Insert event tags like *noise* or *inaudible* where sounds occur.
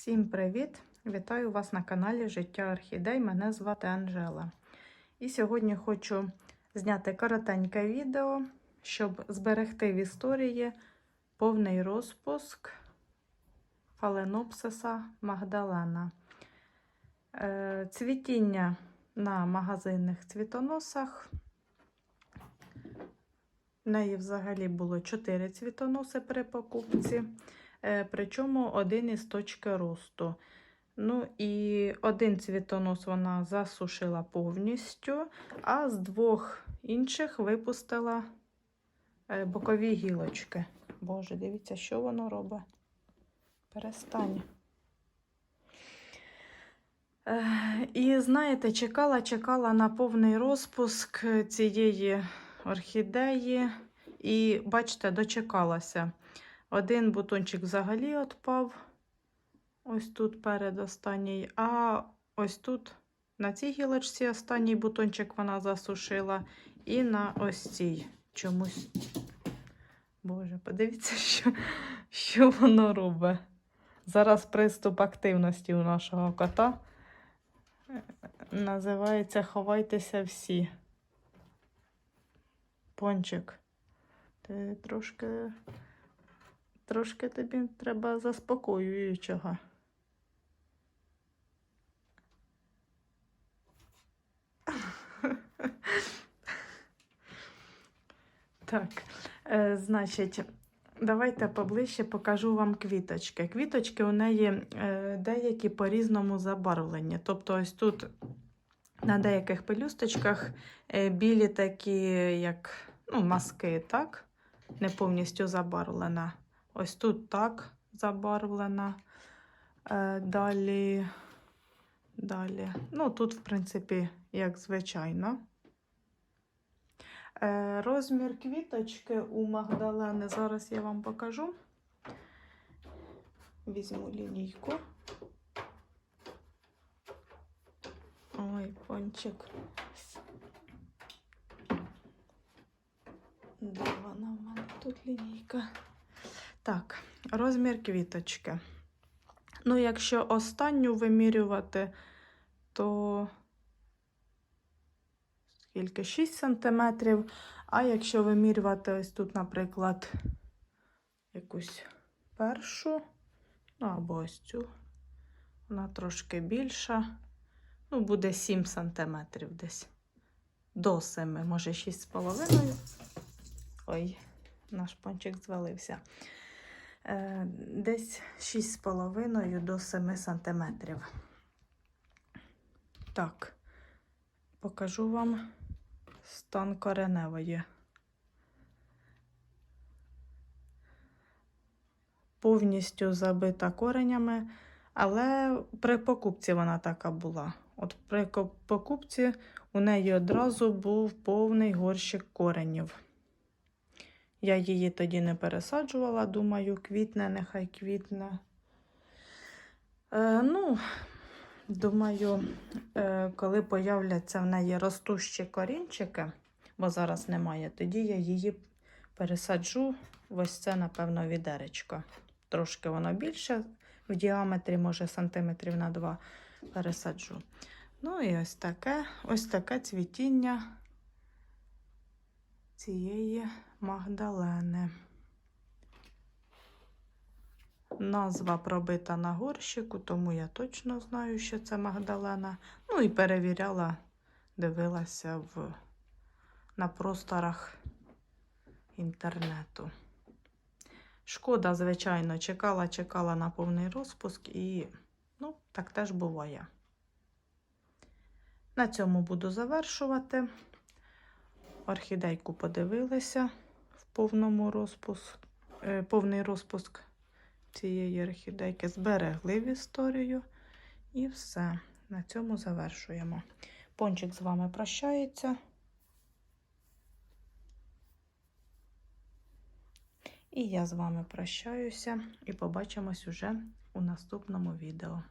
Всім привіт! Вітаю вас на каналі Життя Орхідей. Мене звати Анжела. І сьогодні хочу зняти коротеньке відео, щоб зберегти в історії повний розпуск фаленопсиса Магдалена. Е, Цвітіння на магазинних цвітоносах. В неї взагалі було 4 цвітоноси при покупці. Е, Причому один із точки росту. Ну і один цвітонос вона засушила повністю, а з двох інших випустила е, бокові гілочки. Боже, дивіться, що воно робить. Перестань. Е, І знаєте, чекала, чекала на повний розпуск цієї орхідеї. І, бачите, дочекалася. Один бутончик взагалі відпав. Ось тут передостанній. А ось тут на цій гілочці останній бутончик вона засушила. І на ось цій чомусь. Боже, подивіться, *laughs* що, що воно робить. Зараз приступ активності у нашого кота. Називається Ховайтеся всі. Пончик. Ти трошки. Трошки тобі треба заспокоюючого. Так, е, значить, давайте поближче покажу вам квіточки. Квіточки у неї е, деякі по-різному забарвлені. Тобто, ось тут на деяких пелюсточках е, білі такі, як ну, маски, так? Не повністю забарвлена. Ось тут так забарвлена. Е, далі, далі. Ну, тут, в принципі, як звичайно. Е, розмір квіточки у Магдалени. Зараз я вам покажу. Візьму лінійку. Ой, пончик. Де вона в мене тут лінійка? Так, розмір квіточки. Ну, якщо останню вимірювати, то скільки 6 см. А якщо вимірювати ось тут, наприклад, якусь першу, ну або ось цю, вона трошки більша, ну, буде 7 см десь. До 7, може 6,5. Ой, наш пончик звалився. Е, десь 6,5 до 7 см. Так, покажу вам стан кореневої. Повністю забита коренями, але при покупці вона така була. От при покупці у неї одразу був повний горщик коренів. Я її тоді не пересаджувала, думаю, квітне, нехай квітне. Е, ну, думаю, е, коли появляться в неї ростущі корінчики, бо зараз немає, тоді я її пересаджу ось це, напевно, відеречко. Трошки воно більше в діаметрі, може, сантиметрів на два пересаджу. Ну і ось таке, ось таке цвітіння цієї Магдалени. Назва пробита на горщику, тому я точно знаю, що це Магдалена. Ну і перевіряла, дивилася в, на просторах інтернету. Шкода, звичайно, чекала, чекала на повний розпуск і, ну, так теж буває. На цьому буду завершувати. Орхідейку подивилися в повному розпуск, е, повний розпуск цієї орхідейки. Зберегли в історію. І все. На цьому завершуємо. Пончик з вами прощається. І я з вами прощаюся і побачимось уже у наступному відео.